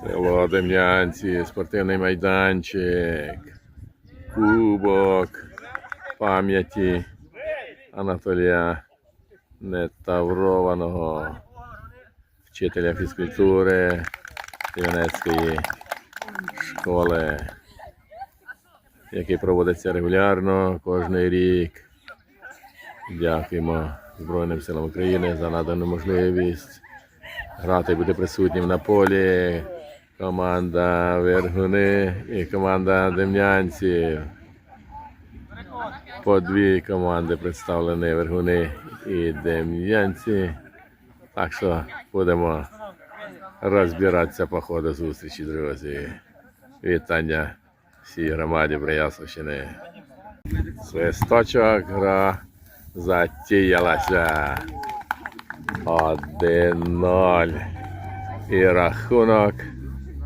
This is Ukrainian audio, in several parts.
Село Дем'янці, спортивний майданчик, кубок пам'яті Анатолія Нетаврованого, вчителя фізкультури Рівнецької школи, який проводиться регулярно кожен рік. Дякуємо Збройним силам України за надану можливість грати бути присутнім на полі. Команда Вергуни і команда Дем'янців. По дві команди представлені Вергуни і Дем'янці. Так що будемо розбиратися по ходу зустрічі, друзі. Вітання всій громаді Бриясовщини. Свисточок гра затіялася. 1-0. І рахунок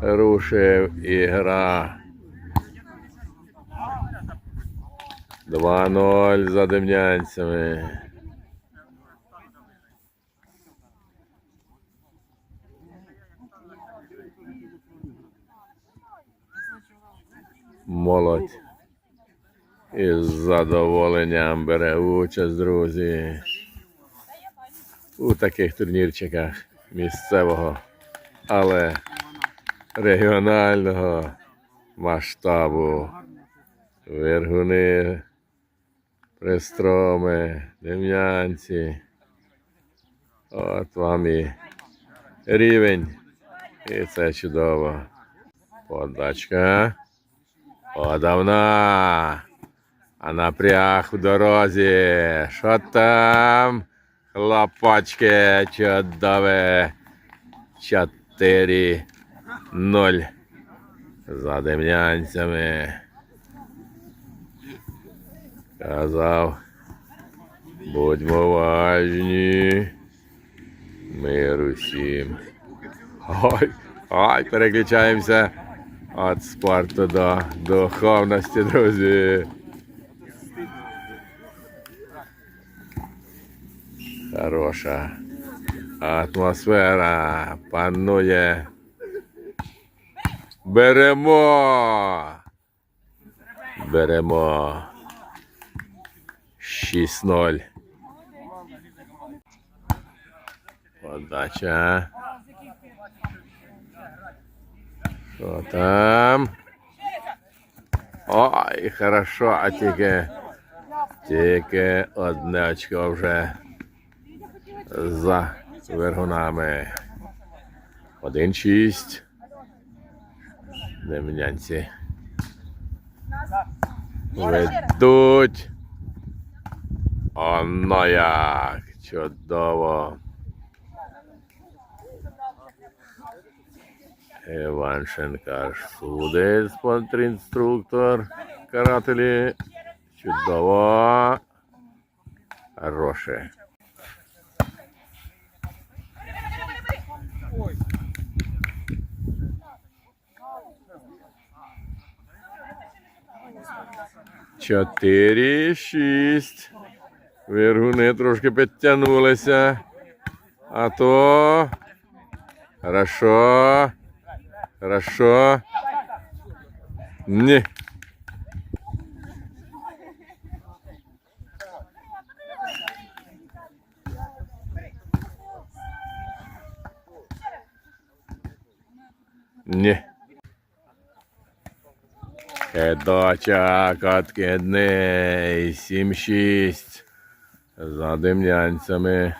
рушив ігра. 2-0 за демнянцями. Молодь із задоволенням бере участь, друзі, у таких турнірчиках місцевого, але регіонального масштабу. Вергуни, Пристроми, Дем'янці. От вам і рівень. І це чудово. Подачка. Подавна. А напряг в дорозі. Що там? Хлопачки чудове. 4-0. За дем'янцями. Казав. Будьмо уважні. Мир усім. Ой, ой, переключаємося від спорту до духовності, друзі. Хороша атмосфера панує. Беремо. Беремо. 6-0. Подача. Що там? Ой, хорошо, а тільки, тільки одне очко вже За вергунами. Один шість. Дем'янці. Ведуть. Оно як. Чудово. Іваншенка судить, спонтр-інструктор. Карателі. Чудово. Хороше. Чотири, шість. Вергуни трошки підтягнулися. А то. Хорошо. Хорошо. Ні. Кидочок откидний. 7-6. За дем'янцями.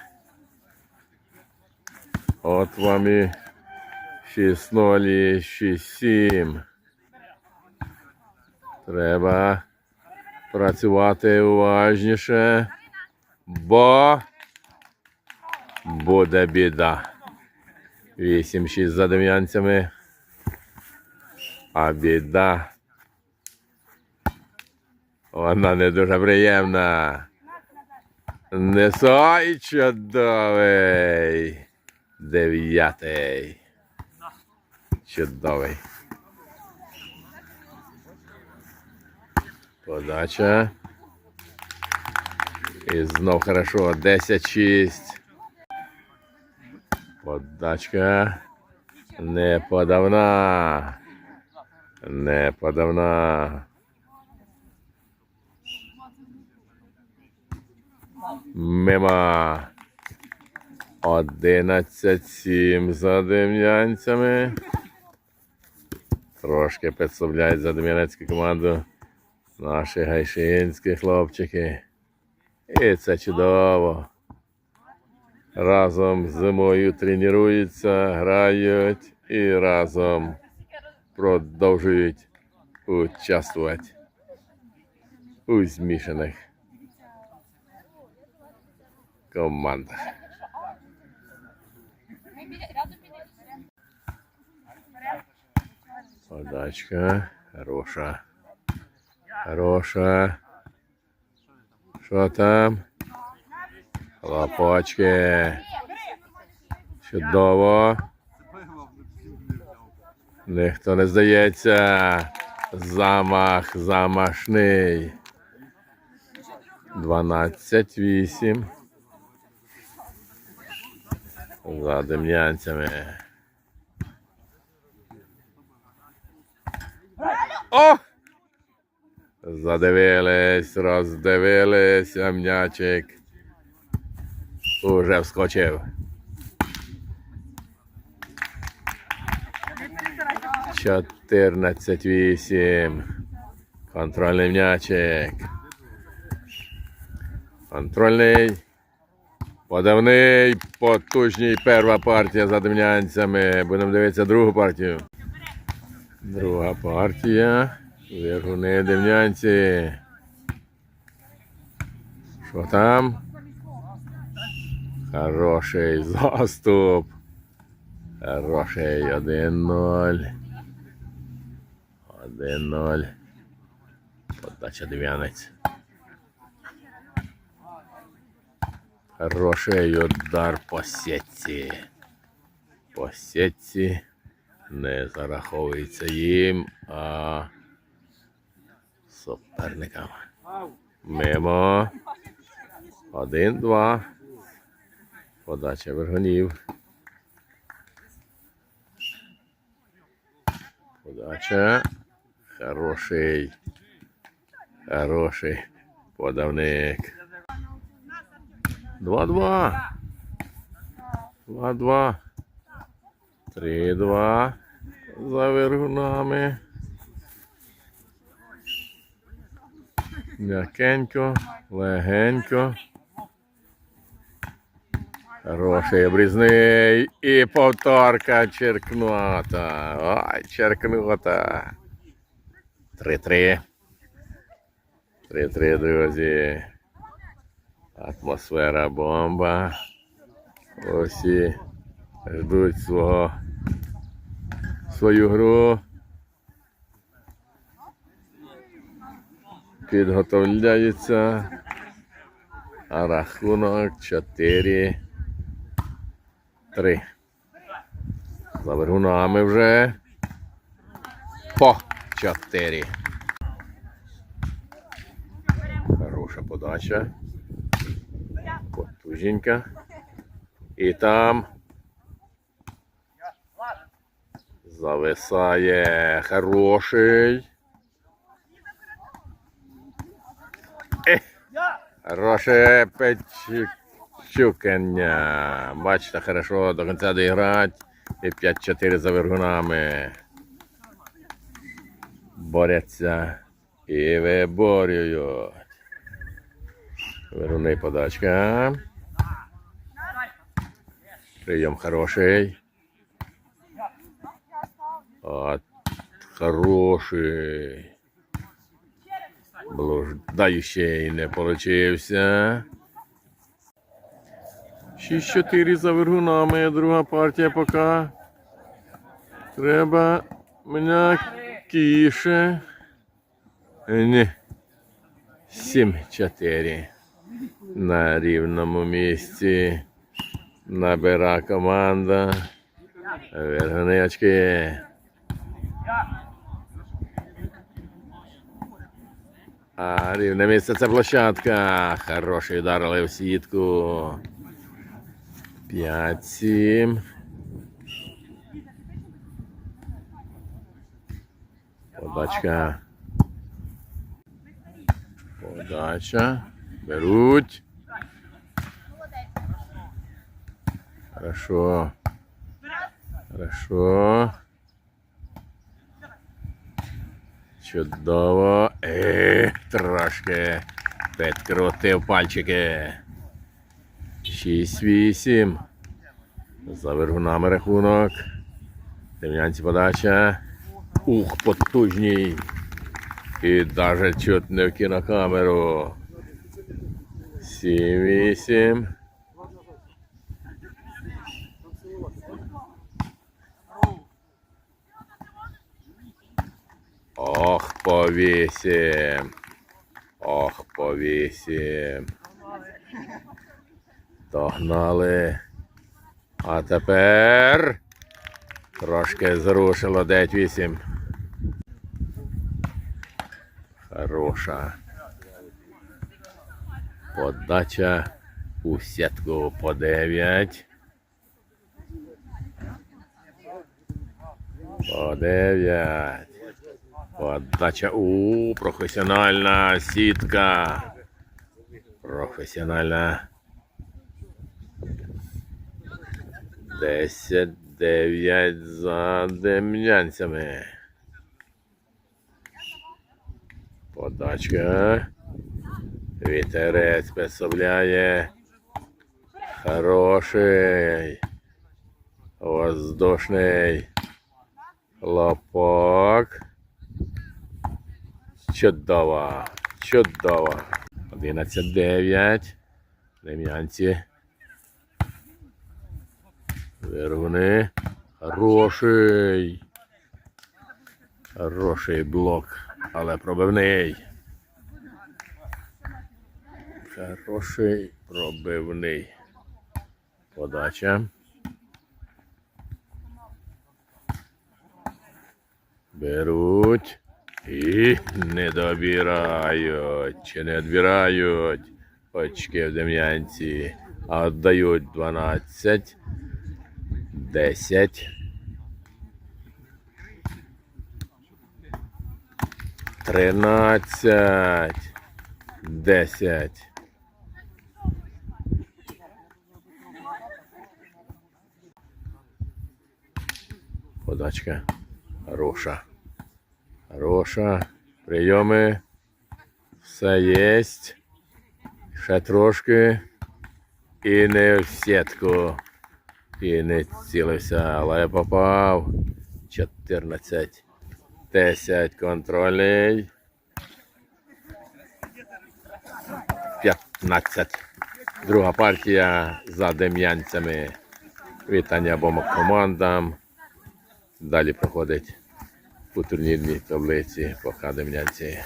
От вам і 6-0 і 6-7. Треба працювати уважніше, бо буде біда. 8-6 за дем'янцями. А біда. Вона не дуже приємна. Несой чудовий. Дев'ятий. Чудовий. Подача. І знов хорошо. 10-6. Подачка. Не подавна. Не. Мимо. 11-7 за дем'янцями. Трошки підсобляють за дем'янецьку команду наші гайшинські хлопчики. І це чудово. Разом зимою тренуються, грають і разом продовжують участвувати у змішаних командах. Подачка хороша. Хороша. Що там? Лапочки. Чудово. Ніхто не здається. Замах замашний. 12-8. За дем'янцями. О! Задивились, роздивились, м'ячик уже вскочив. Чотирнадцять вісім. Контрольний м'ячик. Контрольний. Подавний, потужний перша партія за дем'янцями. Будемо дивитися другу партію. Друга партія. Вергуни дем'янці. Що там? Хороший заступ. Хороший 1-0. 1-0. Подача дев'янець. Хороший удар по сетці. По сетці не зараховується їм, а суперникам. Мимо. Один-два. Подача вергонів. Подача. Хороший. Хороший подавник. Два-два. Два-два. Три-два. За вергунами. М'якенько, легенько. Хороший обрізний і повторка черкнута. Ой, черкнута. Три-три. Три-три, друзі. Атмосфера бомба. Усі ждуть свого свою гру. Підготовляються. А рахунок 4. 3. За вергунами вже. По 4. Хороша подача. Потуженька. І там. Зависає хороший. Е, Хороше печукання. Бачите, хорошо до кінця доіграти. І 5-4 за вергунами. Борються і виборюють. Веруни подачка. Прийом хороший. От, хороший. Блуждаючий не получився. 6-4 за вергунами, друга партія поки. Треба м'якіше. Ні. 7-4 на рівному місці. Набира команда. Вірвані очки. А рівне місце це площадка. Хороший удар, але в сітку. 5-7. Подачка. Подача. Беруть. Хорошо. Хорошо. Чудово. Е, трошки підкрутив пальчики. 6-8. За вергунами рахунок. Дем'янці подача. Ух, потужній. І навіть чутно в кінокамеру. 7-8. Ох, повісім. Ох, повісім. Догнали. А тепер трошки зрушило 9-8. Хороша. Подача у сітку по 9. По 9. Подача. У, професіональна сітка. Професіональна. 10, 9 за дем'янцями. Подачка. Вітерець підсобляє. Хороший. Воздушний. Хлопок. Чудово. Чудово. 11-9. Дем'янці. Вергуни. Хороший. Хороший блок, але пробивний. Хороший пробивний. Подача. Беруть і не добирають. Чи не відбирають очки в Дем'янці, а віддають 12. 10. 13. 10. Подачка. Хороша. Хороша. Прийоми. Все єсть. Ще трошки. І не в сітку. І не цілився, але я попав. 14. 10 контрольний. 15. Друга партія за дем'янцями. Вітання обом командам. Далі проходить у турнірній таблиці пока дем'янці.